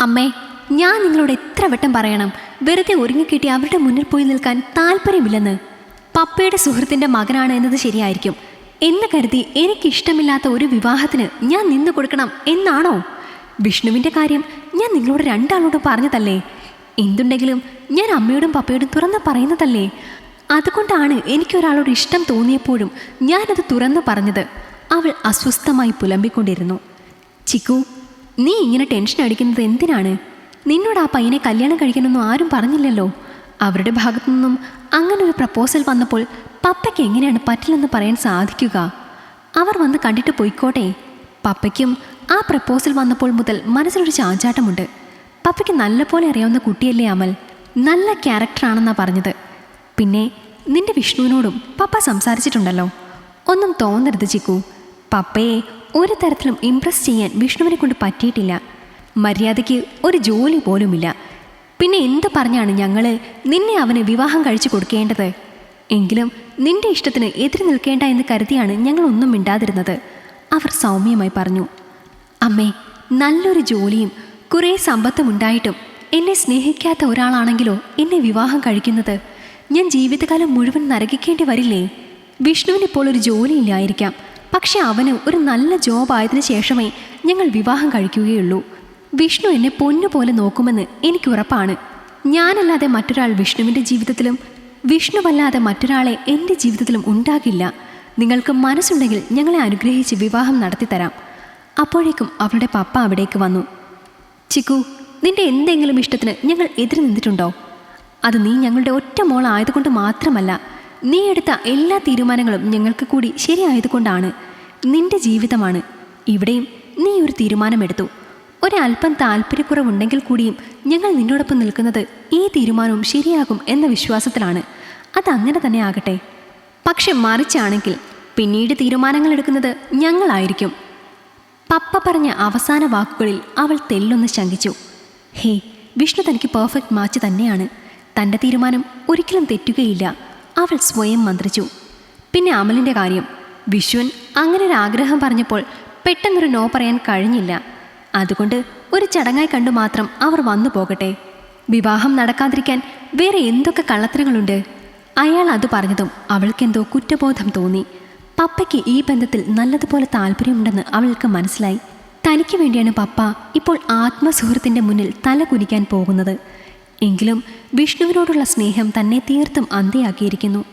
അമ്മേ ഞാൻ നിങ്ങളോട് എത്ര വട്ടം പറയണം? വെറുതെ ഒരുങ്ങിക്കിട്ടി അവരുടെ മുന്നിൽ പോയി നിൽക്കാൻ താല്പര്യമില്ലെന്ന്. പപ്പയുടെ സുഹൃത്തിന്റെ മകനാണ് എന്നത് ശരിയായിരിക്കും. എന്ന് കരുതി എനിക്കിഷ്ടമില്ലാത്ത ഒരു വിവാഹത്തിന് ഞാൻ നിന്നു കൊടുക്കണം എന്നാണോ? വിഷ്ണുവിന്റെ കാര്യം ഞാൻ നിങ്ങളോട് രണ്ടാളോടും പറഞ്ഞതല്ലേ? എന്തുണ്ടെങ്കിലും ഞാൻ അമ്മയോടും പപ്പയോടും തുറന്ന് പറയുന്നതല്ലേ? അതുകൊണ്ടാണ് എനിക്കൊരാളോട് ഇഷ്ടം തോന്നിയപ്പോഴും ഞാനത് തുറന്നു പറഞ്ഞത്. അവൾ അസ്വസ്ഥമായി പുലമ്പിക്കൊണ്ടിരുന്നു. ചിക്കു നീ ഇങ്ങനെ ടെൻഷൻ അടിക്കുന്നത് എന്തിനാണ്? നിന്നോട് ആ പയ്യനെ കല്യാണം കഴിക്കണമെന്നും ആരും പറഞ്ഞില്ലല്ലോ. അവരുടെ ഭാഗത്തു നിന്നും അങ്ങനെ ഒരു പ്രപ്പോസൽ വന്നപ്പോൾ പപ്പയ്ക്ക് എങ്ങനെയാണ് പറ്റില്ലെന്ന് പറയാൻ സാധിക്കുക? അവർ വന്ന് കണ്ടിട്ട് പോയിക്കോട്ടെ. പപ്പയ്ക്കും ആ പ്രപ്പോസൽ വന്നപ്പോൾ മുതൽ മനസ്സിലൊരു ചാഞ്ചാട്ടമുണ്ട്. പപ്പയ്ക്ക് നല്ലപോലെ അറിയാവുന്ന കുട്ടിയല്ലേ അമൽ. നല്ല ക്യാരക്ടറാണെന്നാ പറഞ്ഞത്. പിന്നെ നിന്റെ വിഷ്ണുവിനോടും പപ്പ സംസാരിച്ചിട്ടുണ്ടല്ലോ. ഒന്നും തോന്നരുത് ചിക്കു. പപ്പയെ ഒരു തരത്തിലും ഇംപ്രസ് ചെയ്യാൻ വിഷ്ണുവിനെ കൊണ്ട് പറ്റിയിട്ടില്ല. മര്യാദയ്ക്ക് ഒരു ജോലി പോലുമില്ല. പിന്നെ എന്ത് പറഞ്ഞാണ് ഞങ്ങൾ നിന്നെ അവന് വിവാഹം കഴിച്ചു കൊടുക്കേണ്ടത്? എങ്കിലും നിന്റെ ഇഷ്ടത്തിന് എതിര് നിൽക്കേണ്ട എന്ന് കരുതിയാണ് ഞങ്ങൾ ഒന്നും മിണ്ടാതിരുന്നത്. അവർ സൗമ്യമായി പറഞ്ഞു അമ്മേ നല്ലൊരു ജോലിയും കുറേ സമ്പത്തും ഉണ്ടായിട്ടും എന്നെ സ്നേഹിക്കാത്ത ഒരാളാണെങ്കിലോ എന്നെ വിവാഹം കഴിക്കുന്നത്? ഞാൻ ജീവിതകാലം മുഴുവൻ നരകിക്കേണ്ടി വരില്ലേ? വിഷ്ണുവിന് ഇപ്പോൾ ഒരു ജോലിയില്ലായിരിക്കാം. പക്ഷെ അവന് ഒരു നല്ല ജോബ് ആയതിനു ശേഷമേ ഞങ്ങൾ വിവാഹം കഴിക്കുകയുള്ളൂ. വിഷ്ണു എന്നെ പൊന്നുപോലെ നോക്കുമെന്ന് എനിക്ക് ഉറപ്പാണ്. ഞാനല്ലാതെ മറ്റൊരാൾ വിഷ്ണുവിന്റെ ജീവിതത്തിലും വിഷ്ണുവല്ലാതെ മറ്റൊരാളെ എന്റെ ജീവിതത്തിലും ഉണ്ടാകില്ല. നിങ്ങൾക്ക് മനസ്സുണ്ടെങ്കിൽ ഞങ്ങളെ അനുഗ്രഹിച്ച് വിവാഹം നടത്തിത്തരാം. അപ്പോഴേക്കും അവളുടെ പപ്പ അവിടേക്ക് വന്നു. ചിക്കു നിന്റെ എന്തെങ്കിലും ഇഷ്ടത്തിന് ഞങ്ങൾ എതിര് നിന്നിട്ടുണ്ടോ? അത് നീ ഞങ്ങളുടെ ഒറ്റ മോളായതുകൊണ്ട് മാത്രമല്ല നീ എടുത്ത എല്ലാ തീരുമാനങ്ങളും ഞങ്ങൾക്ക് കൂടി ശരിയായതുകൊണ്ടാണ്. നിന്റെ ജീവിതമാണ്. ഇവിടെയും നീ ഒരു തീരുമാനമെടുത്തു. ഒരല്പം താല്പര്യക്കുറവുണ്ടെങ്കിൽ കൂടിയും ഞങ്ങൾ നിന്നോടൊപ്പം നിൽക്കുന്നത് ഈ തീരുമാനവും ശരിയാകും എന്ന വിശ്വാസത്തിലാണ്. അതങ്ങനെ തന്നെ ആകട്ടെ. പക്ഷെ മറിച്ചാണെങ്കിൽ പിന്നീട് തീരുമാനങ്ങൾ എടുക്കുന്നത് ഞങ്ങളായിരിക്കും. പപ്പ പറഞ്ഞ അവസാന വാക്കുകളിൽ അവൾ തെല്ലൊന്ന് ശങ്കിച്ചു. ഹേ വിഷ്ണു തനിക്ക് പെർഫെക്റ്റ് മാച്ച് തന്നെയാണ്. തന്റെ തീരുമാനം ഒരിക്കലും തെറ്റുകയില്ല. അവൾ സ്വയം മന്ത്രിച്ചു. പിന്നെ അമലിന്റെ കാര്യം. വിശ്വൻ അങ്ങനെ ഒരു ആഗ്രഹം പറഞ്ഞപ്പോൾ പെട്ടെന്നൊരു നോ പറയാൻ കഴിഞ്ഞില്ല. അതുകൊണ്ട് ഒരു ചടങ്ങായി കണ്ടു മാത്രം അവർ വന്നു പോകട്ടെ. വിവാഹം നടക്കാതിരിക്കാൻ വേറെ എന്തൊക്കെ കള്ളത്തരങ്ങളുണ്ട്? അയാൾ അത് പറഞ്ഞതും അവൾക്കെന്തോ കുറ്റബോധം തോന്നി. പപ്പയ്ക്ക് ഈ ബന്ധത്തിൽ നല്ലതുപോലെ താല്പര്യമുണ്ടെന്ന് അവൾക്ക് മനസ്സിലായി. തനിക്ക് വേണ്ടിയാണ് പപ്പ ഇപ്പോൾ ആത്മസുഹൃത്തിന്റെ മുന്നിൽ തല കുനിക്കാൻ പോകുന്നത്. എങ്കിലും വിഷ്ണുവിനോടുള്ള സ്നേഹം തന്നെ തീർത്തും അന്ത്യയാക്കിയിരിക്കുന്നു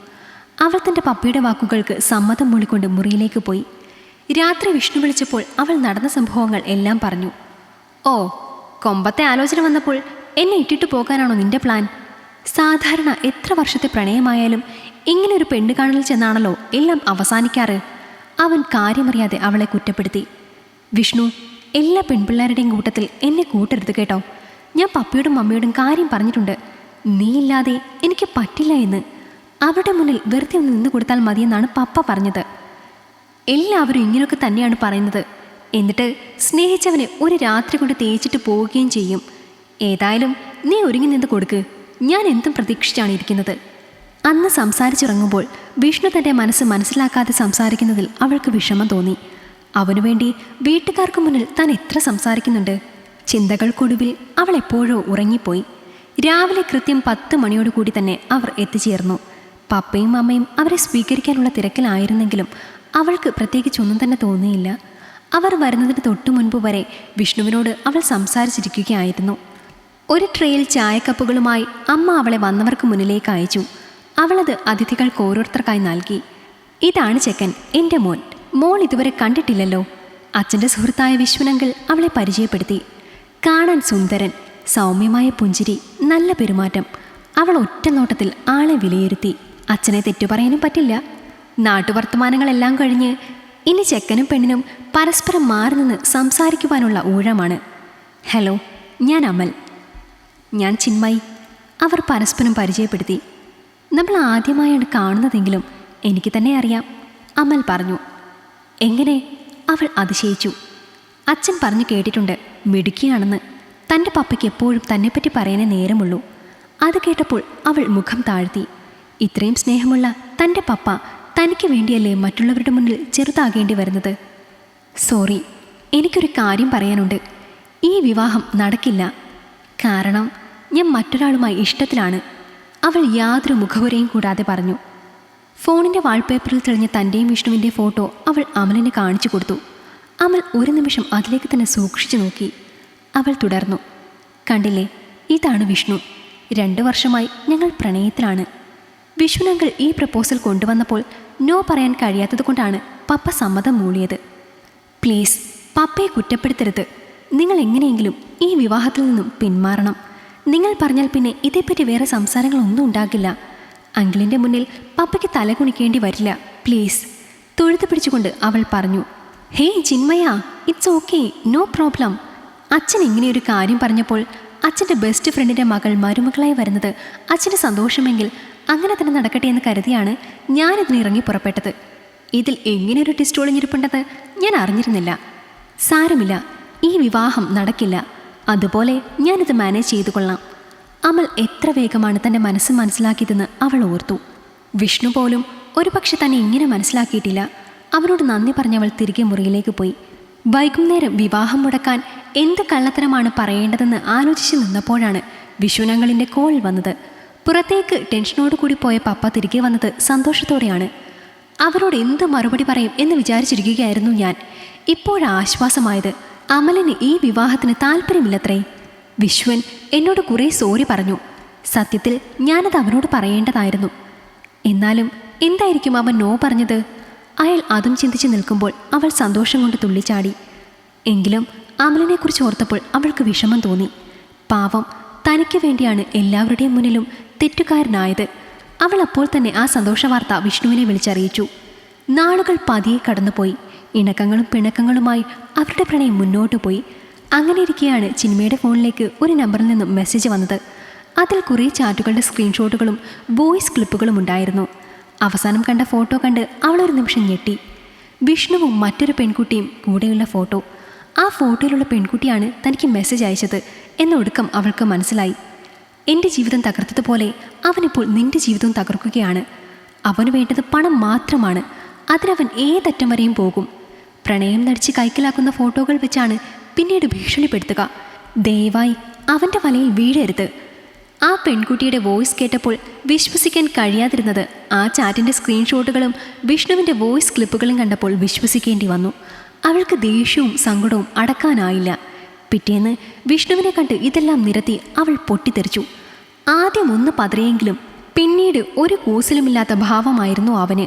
അവൾ തന്റെ പപ്പയുടെ വാക്കുകൾക്ക് സമ്മതം മൂളിക്കൊണ്ട് മുറിയിലേക്ക് പോയി. രാത്രി വിഷ്ണു വിളിച്ചപ്പോൾ അവൾ നടന്ന സംഭവങ്ങൾ എല്ലാം പറഞ്ഞു. ഓ കൊമ്പത്തെ ആലോചന വന്നപ്പോൾ എന്നെ ഇട്ടിട്ട് പോകാനാണോ നിന്റെ പ്ലാൻ? സാധാരണ എത്ര വർഷത്തെ പ്രണയമായാലും ഇങ്ങനെ ഒരു പെണ്ണ് കാണലിൽ ചെന്നാണല്ലോ എല്ലാം അവസാനിക്കാറ്. അവൻ കാര്യമറിയാതെ അവളെ കുറ്റപ്പെടുത്തി. വിഷ്ണു എല്ലാ പെൺപിള്ളേരുടെയും കൂട്ടത്തിൽ എന്നെ കൂട്ടരുത് കേട്ടോ. ഞാൻ പപ്പയോടും മമ്മിയോടും കാര്യം പറഞ്ഞിട്ടുണ്ട്. നീയില്ലാതെ എനിക്ക് പറ്റില്ല എന്ന്. അവരുടെ മുന്നിൽ വെറുതെ ഒന്ന് നിന്ന് കൊടുത്താൽ മതിയെന്നാണ് പപ്പ പറഞ്ഞത്. എല്ലാവരും ഇങ്ങനെയൊക്കെ തന്നെയാണ് പറയുന്നത്. എന്നിട്ട് സ്നേഹിച്ചവനെ ഒരു രാത്രി കൊണ്ട് തേച്ചിട്ട് പോവുകയും ചെയ്യും. ഏതായാലും നീ ഒരുങ്ങി നിന്ന് കൊടുക്ക്. ഞാൻ എന്തും പ്രതീക്ഷിച്ചാണ് ഇരിക്കുന്നത്. അന്ന് സംസാരിച്ചിറങ്ങുമ്പോൾ വിഷ്ണു തന്റെ മനസ്സ് മനസ്സിലാക്കാതെ സംസാരിക്കുന്നതിൽ അവൾക്ക് വിഷമം തോന്നി. അവനുവേണ്ടി വീട്ടുകാർക്ക് മുന്നിൽ താൻ എത്ര സംസാരിക്കുന്നുണ്ട്? ചിന്തകൾക്കൊടുവിൽ അവൾ എപ്പോഴോ ഉറങ്ങിപ്പോയി. രാവിലെ കൃത്യം പത്ത് മണിയോടുകൂടി തന്നെ അവർ എത്തിച്ചേർന്നു. പപ്പയും അമ്മയും അവരെ സ്വീകരിക്കാനുള്ള തിരക്കിലായിരുന്നെങ്കിലും അവൾക്ക് പ്രത്യേകിച്ച് ഒന്നും തന്നെ തോന്നിയില്ല. അവർ വരുന്നതിന് തൊട്ടു മുൻപ് വരെ വിഷ്ണുവിനോട് അവൾ സംസാരിച്ചിരിക്കുകയായിരുന്നു. ഒരു ട്രെയിൽ ചായക്കപ്പുകളുമായി അമ്മ അവളെ വന്നവർക്ക് മുന്നിലേക്ക് അയച്ചു. അവളത് അതിഥികൾക്ക് ഓരോരുത്തർക്കായി നൽകി. ഇതാണ് ചെക്കൻ എന്റെ മോൻ. മോൾ ഇതുവരെ കണ്ടിട്ടില്ലല്ലോ. അച്ഛന്റെ സുഹൃത്തായ വിശ്വനങ്കിൾ അവളെ പരിചയപ്പെടുത്തി. കാണാൻ സുന്ദരൻ സൗമ്യമായ പുഞ്ചിരി നല്ല പെരുമാറ്റം. അവൾ ഒറ്റ നോട്ടത്തിൽ ആളെ വിലയിരുത്തി. അച്ഛനെ തെറ്റു പറയാനും പറ്റില്ല. നാട്ടുവർത്തമാനങ്ങളെല്ലാം കഴിഞ്ഞ് ഇനി ചെക്കനും പെണ്ണിനും പരസ്പരം മാറി നിന്ന് സംസാരിക്കുവാനുള്ള ഊഴമാണ്. ഹലോ ഞാൻ അമൽ. ഞാൻ ചിന്മയി. അവർ പരസ്പരം പരിചയപ്പെടുത്തി. നമ്മൾ ആദ്യമായാണ് കാണുന്നതെങ്കിലും എനിക്ക് തന്നെ അറിയാം അമൽ പറഞ്ഞു. എങ്ങനെ? അവൾ അതിശയിച്ചു. അച്ഛൻ പറഞ്ഞു കേട്ടിട്ടുണ്ട് മിടുക്കിയാണെന്ന്. തന്റെ പപ്പയ്ക്ക് എപ്പോഴും തന്നെപ്പറ്റി പറയാനേ നേരമുള്ളൂ. അത് കേട്ടപ്പോൾ അവൾ മുഖം താഴ്ത്തി. ഇത്രയും സ്നേഹമുള്ള തന്റെ പപ്പ തനിക്ക് വേണ്ടിയല്ലേ മറ്റുള്ളവരുടെ മുന്നിൽ ചെറുതാകേണ്ടി വരുന്നത്? സോറി എനിക്കൊരു കാര്യം പറയാനുണ്ട്. ഈ വിവാഹം നടക്കില്ല. കാരണം ഞാൻ മറ്റൊരാളുമായി ഇഷ്ടത്തിലാണ്. അവൾ യാതൊരു മുഖവുരയും കൂടാതെ പറഞ്ഞു. ഫോണിന്റെ വാൾപേപ്പറിൽ തെളിഞ്ഞ തന്റെയും വിഷ്ണുവിന്റെ ഫോട്ടോ അവൾ അമലിന് കാണിച്ചു കൊടുത്തു. അമൽ ഒരു നിമിഷം അതിലേക്ക് തന്നെ സൂക്ഷിച്ചു നോക്കി. അവൾ തുടർന്നു. കണ്ടില്ലേ ഇതാണ് വിഷ്ണു. രണ്ടു വർഷമായി ഞങ്ങൾ പ്രണയത്തിലാണ്. വിഷ്ണുനങ്ങൾ ഈ പ്രപ്പോസൽ കൊണ്ടുവന്നപ്പോൾ നോ പറയാൻ കഴിയാത്തതുകൊണ്ടാണ് പപ്പ സമ്മതം മൂളിയത്. പ്ലീസ് പപ്പയെ കുറ്റപ്പെടുത്തരുത്. നിങ്ങൾ എങ്ങനെയെങ്കിലും ഈ വിവാഹത്തിൽ നിന്നും പിന്മാറണം. നിങ്ങൾ പറഞ്ഞാൽ പിന്നെ ഇതേപ്പറ്റി വേറെ സംസാരങ്ങളൊന്നും ഉണ്ടാകില്ല. അങ്കിളിന്റെ മുന്നിൽ പപ്പയ്ക്ക് തല കുണിക്കേണ്ടി വരില്ല. പ്ലീസ് തൊഴുത്ത് പിടിച്ചുകൊണ്ട് അവൾ പറഞ്ഞു hey Chinmaya it's okay no problem. അച്ഛൻ ഇങ്ങനെയൊരു കാര്യം പറഞ്ഞപ്പോൾ അച്ഛന്റെ ബെസ്റ്റ് ഫ്രണ്ടിന്റെ മകൾ മരുമകളായി വരുന്നത് അച്ഛന് സന്തോഷമെങ്കിൽ അങ്ങനെ തന്നെ നടക്കട്ടെ എന്ന് കരുതിയാണ് ഞാനിതിന് ഇറങ്ങി പുറപ്പെട്ടത്. ഇതിൽ എങ്ങനെയൊരു ടിസ്റ്റ് ഒളിഞ്ഞിരിപ്പുണ്ടെന്ന് ഞാൻ അറിഞ്ഞിരുന്നില്ല. സാരമില്ല ഈ വിവാഹം നടക്കില്ല. അതുപോലെ ഞാനിത് മാനേജ് ചെയ്തു കൊള്ളാം. അമൽ എത്ര വേഗമാണ് തന്റെ മനസ്സ് മനസ്സിലാക്കിയതെന്ന് അവൾ ഓർത്തു. വിഷ്ണു പോലും ഒരുപക്ഷെ തന്നെ ഇങ്ങനെ മനസ്സിലാക്കിയിട്ടില്ല. അവനോട് നന്ദി പറഞ്ഞവൾ തിരികെ മുറിയിലേക്ക് പോയി. വൈകുന്നേരം വിവാഹം മുടക്കാൻ എന്ത് കള്ളത്തരമാണ് പറയേണ്ടതെന്ന് ആലോചിച്ച് നിന്നപ്പോഴാണ് വിഷുനങ്ങളിന്റെ കോൾ വന്നത്. പുറത്തേക്ക് ടെൻഷനോട് കൂടി പോയ പപ്പ തിരികെ വന്നത് സന്തോഷത്തോടെയാണ്. അവരോട് എന്ത് മറുപടി പറയും എന്ന് വിചാരിച്ചിരിക്കുകയായിരുന്നു ഞാൻ. ഇപ്പോഴാശ്വാസമായത് അമലിന് ഈ വിവാഹത്തിന് താല്പര്യമില്ലത്രേ. വിശ്വൻ എന്നോട് കുറേ സോറി പറഞ്ഞു. സത്യത്തിൽ ഞാനത് അവനോട് പറയേണ്ടതായിരുന്നു. എന്നാലും എന്തായിരിക്കും അവൻ നോ പറഞ്ഞത്? അയാൾ അതും ചിന്തിച്ച് നിൽക്കുമ്പോൾ അവൾ സന്തോഷം കൊണ്ട് തുള്ളിച്ചാടി. എങ്കിലും അമലിനെക്കുറിച്ച് ഓർത്തപ്പോൾ അവൾക്ക് വിഷമം തോന്നി. പാവം തനിക്ക് വേണ്ടിയാണ് എല്ലാവരുടെയും മുന്നിലും തെറ്റുകാരനായത്. അവൾ അപ്പോൾ തന്നെ ആ സന്തോഷവാർത്ത വിഷ്ണുവിനെ വിളിച്ചറിയിച്ചു. നാളുകൾ പതിയെ കടന്നുപോയി. ഇണക്കങ്ങളും പിണക്കങ്ങളുമായി അവരുടെ പ്രണയം മുന്നോട്ട് പോയി. അങ്ങനെ ഇരിക്കെയാണ് ചിന്മയുടെ ഫോണിലേക്ക് ഒരു നമ്പറിൽ നിന്നും മെസ്സേജ് വന്നത്. അതിൽ കുറേ ചാറ്റുകളുടെ സ്ക്രീൻഷോട്ടുകളും വോയിസ് ക്ലിപ്പുകളും ഉണ്ടായിരുന്നു. അവസാനം കണ്ട ഫോട്ടോ കണ്ട് അവളൊരു നിമിഷം ഞെട്ടി. വിഷ്ണുവും മറ്റൊരു പെൺകുട്ടിയും കൂടെയുള്ള ഫോട്ടോ. ആ ഫോട്ടോയിലുള്ള പെൺകുട്ടിയാണ് തനിക്ക് മെസ്സേജ് അയച്ചത് എന്നൊടുക്കം അവൾക്ക് മനസ്സിലായി. എന്റെ ജീവിതം തകർത്തതുപോലെ അവനിപ്പോൾ നിന്റെ ജീവിതവും തകർക്കുകയാണ്. അവന് വേണ്ടത് പണം മാത്രമാണ്. അതിനവൻ ഏതറ്റം വരെയും പോകും. പ്രണയം നടിച്ച് കൈക്കലാക്കുന്ന ഫോട്ടോകൾ വെച്ചാണ് പിന്നീട് ഭീഷണിപ്പെടുത്തുക. ദയവായി അവന്റെ വലയിൽ വീഴരുത്. ആ പെൺകുട്ടിയുടെ വോയിസ് കേട്ടപ്പോൾ വിശ്വസിക്കാൻ കഴിയാതിരുന്നത് ആ ചാറ്റിന്റെ സ്ക്രീൻഷോട്ടുകളും വിഷ്ണുവിന്റെ വോയിസ് ക്ലിപ്പുകളും കണ്ടപ്പോൾ വിശ്വസിക്കേണ്ടി വന്നു. അവൾക്ക് ദേഷ്യവും സങ്കടവും അടക്കാനായില്ല. പിറ്റേന്ന് വിഷ്ണുവിനെ കണ്ട് ഇതെല്ലാം നിരത്തി അവൾ പൊട്ടിത്തെറിച്ചു. ആദ്യം ഒന്ന് പതറിയെങ്കിലും പിന്നീട് ഒരു കൂസലുമില്ലാത്ത ഭാവമായിരുന്നു അവന്.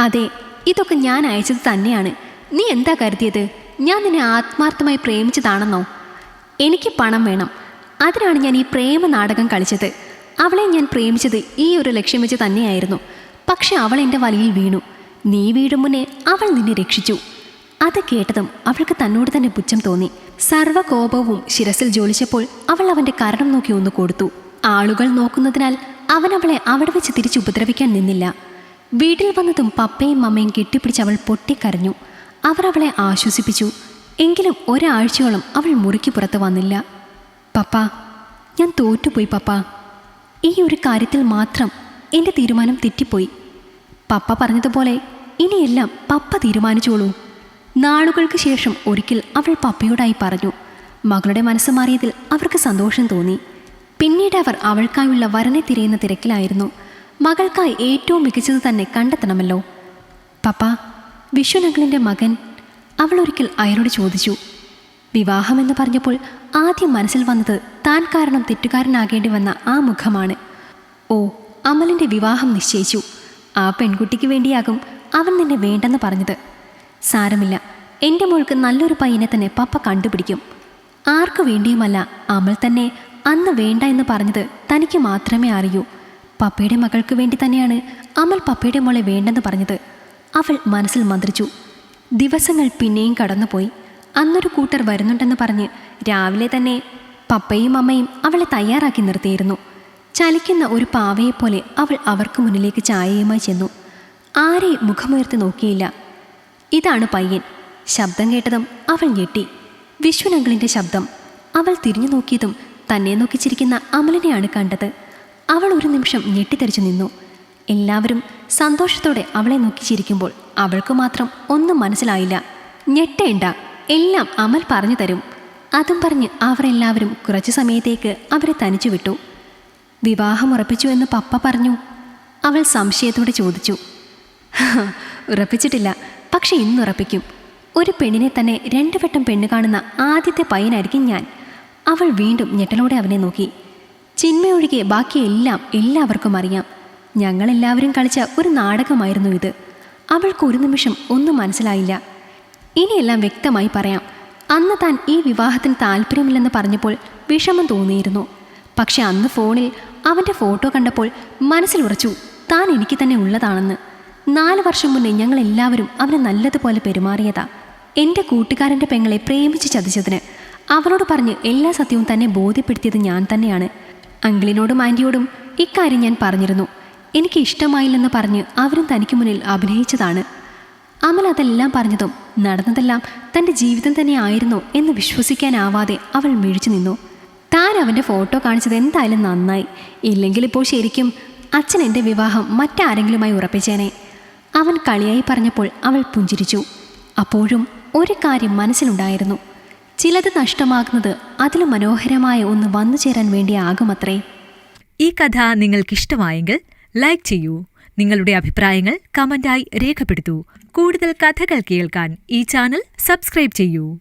അതെ ഇതൊക്കെ ഞാൻ അയച്ചത് തന്നെയാണ്. നീ എന്താ കരുതിയത്? ഞാൻ നിന്നെ ആത്മാർത്ഥമായി പ്രേമിച്ചതാണെന്നോ? എനിക്ക് പണം വേണം. അതിനാണ് ഞാൻ ഈ പ്രേമ നാടകം കളിച്ചത്. അവളെ ഞാൻ പ്രേമിച്ചത് ഈ ഒരു ലക്ഷ്യം വെച്ച് തന്നെയായിരുന്നു. പക്ഷെ അവൾ എന്റെ വലയിൽ വീണു. നീ വീഴും മുന്നേ അവൾ നിന്നെ രക്ഷിച്ചു. അത് കേട്ടതും അവൾക്ക് തന്നോട് തന്നെ പുച്ഛം തോന്നി. സർവകോപവും ശിരസിൽ ജോലിച്ചപ്പോൾ അവൾ അവന്റെ കരണം നോക്കി ഒന്ന് കൊടുത്തു. ആളുകൾ നോക്കുന്നതിനാൽ അവൻ അവളെ അവിടെ വെച്ച് തിരിച്ചു ഉപദ്രവിക്കാൻ നിന്നില്ല. വീട്ടിൽ വന്നതും പപ്പയും മമ്മയും കെട്ടിപ്പിടിച്ച് അവൾ പൊട്ടിക്കരഞ്ഞു. അവർ അവളെ ആശ്വസിപ്പിച്ചു. എങ്കിലും ഒരാഴ്ചയോളം അവൾ മുറിക്ക് പുറത്ത് വന്നില്ല. പപ്പ ഞാൻ തോറ്റുപോയി പപ്പ. ഈ ഒരു കാര്യത്തിൽ മാത്രം എന്റെ തീരുമാനം തെറ്റിപ്പോയി. പപ്പ പറഞ്ഞതുപോലെ ഇനിയെല്ലാം പപ്പ തീരുമാനിച്ചോളൂ. നാളുകൾക്ക് ശേഷം ഒരിക്കൽ അവൾ പപ്പയോടായി പറഞ്ഞു മകളുടെ മനസ്സ് മാറിയതിൽ അവർക്ക് സന്തോഷം തോന്നി. പിന്നീട് അവർ അവൾക്കായുള്ള വരനെ തിരയുന്ന തിരക്കിലായിരുന്നു. മകൾക്കായി ഏറ്റവും മികച്ചത് തന്നെ കണ്ടെത്തണമല്ലോ. പപ്പ വിശ്വനങ്ങളിന്റെ മകൻ? അവൾ ഒരിക്കൽ അയാളോട് ചോദിച്ചു. വിവാഹമെന്ന് പറഞ്ഞപ്പോൾ ആദ്യം മനസ്സിൽ വന്നത് താൻ കാരണം തെറ്റുകാരനാകേണ്ടി വന്ന ആ മുഖമാണ്. ഓ അമലിന്റെ വിവാഹം നിശ്ചയിച്ചു. ആ പെൺകുട്ടിക്ക് വേണ്ടിയാകും അവൻ നിന്നെ വേണ്ടെന്ന് പറഞ്ഞത്. സാരമില്ല. എന്റെ മോൾക്ക് നല്ലൊരു പയ്യനെ തന്നെ പപ്പ കണ്ടുപിടിക്കും. ആർക്കു വേണ്ടിയുമല്ല അമൽ തന്നെ അന്ന് വേണ്ട എന്ന് പറഞ്ഞത് തനിക്ക് മാത്രമേ അറിയൂ. പപ്പയുടെ മകൾക്ക് വേണ്ടി തന്നെയാണ് അമൽ പപ്പയുടെ മോളെ വേണ്ടെന്ന് പറഞ്ഞത്. അവൾ മനസ്സിൽ മന്ത്രിച്ചു. ദിവസങ്ങൾ പിന്നെയും കടന്നുപോയി. അന്നൊരു കൂട്ടർ വരുന്നുണ്ടെന്ന് പറഞ്ഞ് രാവിലെ തന്നെ പപ്പയും അമ്മയും അവളെ തയ്യാറാക്കി നിർത്തിയിരുന്നു. ചലിക്കുന്ന ഒരു പാവയെപ്പോലെ അവൾ അവർക്ക് മുന്നിലേക്ക് ചായയുമായി ചെന്നു. ആരെയും മുഖമുയർത്തി നോക്കിയില്ല. ഇതാണ് പയ്യൻ. ശബ്ദം കേട്ടതും അവൾ ഞെട്ടി. വിശ്വനങ്കിളിന്റെ ശബ്ദം. അവൾ തിരിഞ്ഞു നോക്കിയതും തന്നെ നോക്കിച്ചിരിക്കുന്ന അമലിനെയാണ് കണ്ടത്. അവൾ ഒരു നിമിഷം ഞെട്ടിത്തെറിച്ചു നിന്നു. എല്ലാവരും സന്തോഷത്തോടെ അവളെ നോക്കിച്ചിരിക്കുമ്പോൾ അവൾക്ക് മാത്രം ഒന്നും മനസ്സിലായില്ല. ഞെട്ടേണ്ട. എല്ലാം അമൽ പറഞ്ഞു തരും. അതും പറഞ്ഞ് അവരെല്ലാവരും കുറച്ച് സമയത്തേക്ക് അവരെ തനിച്ചു വിട്ടു. വിവാഹം ഉറപ്പിച്ചു എന്ന് പപ്പ പറഞ്ഞു? അവൾ സംശയത്തോടെ ചോദിച്ചു. ഉറപ്പിച്ചിട്ടില്ല. പക്ഷെ ഇന്നുറപ്പിക്കും. ഒരു പെണ്ണിനെ തന്നെ രണ്ടു വട്ടം പെണ്ണ് കാണുന്ന ആദ്യത്തെ പയ്യനായിരിക്കും ഞാൻ. അവൾ വീണ്ടും ഞെട്ടലോടെ അവനെ നോക്കി. ചിന്മയൊഴികെ ബാക്കിയെല്ലാം എല്ലാവർക്കും അറിയാം. ഞങ്ങളെല്ലാവരും കളിച്ച ഒരു നാടകമായിരുന്നു ഇത്. അവൾക്ക് ഒരു നിമിഷം ഒന്നും മനസ്സിലായില്ല. ഇനിയെല്ലാം വ്യക്തമായി പറയാം. അന്ന് താൻ ഈ വിവാഹത്തിന് താല്പര്യമില്ലെന്ന് പറഞ്ഞപ്പോൾ വിഷമം തോന്നിയിരുന്നു. പക്ഷെ അന്ന് ഫോണിൽ അവന്റെ ഫോട്ടോ കണ്ടപ്പോൾ മനസ്സിലുറച്ചു താൻ എനിക്ക് തന്നെ ഉള്ളതാണെന്ന്. നാല് വർഷം മുന്നേ ഞങ്ങൾ എല്ലാവരും അവനെ നല്ലതുപോലെ പെരുമാറിയതാ. എന്റെ കൂട്ടുകാരന്റെ പെങ്ങളെ പ്രേമിച്ച് ചതിച്ചതിന്. അവളോട് പറഞ്ഞ് എല്ലാ സത്യവും തന്നെ ബോധ്യപ്പെടുത്തിയത് ഞാൻ തന്നെയാണ്. അങ്കിളിനോടും ആന്റിയോടും ഇക്കാര്യം ഞാൻ പറഞ്ഞിരുന്നു. എനിക്ക് ഇഷ്ടമായില്ലെന്ന് പറഞ്ഞ് അവരും തനിക്ക് മുന്നിൽ അഭിനയിച്ചതാണ്. അമൽ അതെല്ലാം പറഞ്ഞതും നടന്നതെല്ലാം തന്റെ ജീവിതം തന്നെ ആയിരുന്നോ എന്ന് വിശ്വസിക്കാനാവാതെ അവൾ മിഴിച്ചു നിന്നു. താൻ അവന്റെ ഫോട്ടോ കാണിച്ചത് എന്തായാലും നന്നായി. ഇല്ലെങ്കിൽ ഇപ്പോൾ ശരിക്കും അച്ഛൻ എന്റെ വിവാഹം മറ്റാരെങ്കിലുമായി ഉറപ്പിച്ചേനെ. അവൻ കളിയായി പറഞ്ഞപ്പോൾ അവൾ പുഞ്ചിരിച്ചു. അപ്പോഴും ഒരു കാര്യം മനസ്സിലുണ്ടായിരുന്നു. ചിലത് നഷ്ടമാകുന്നത് അതിലും മനോഹരമായ ഒന്ന് വന്നു ചേരാൻ വേണ്ടിയാകുമത്രേ. ഈ കഥ നിങ്ങൾക്കിഷ്ടമായെങ്കിൽ ലൈക്ക് ചെയ്യൂ. നിങ്ങളുടെ അഭിപ്രായങ്ങൾ കമന്റായി രേഖപ്പെടുത്തൂ. കൂടുതൽ കഥകൾ കേൾക്കാൻ ഈ ചാനൽ സബ്സ്ക്രൈബ് ചെയ്യൂ.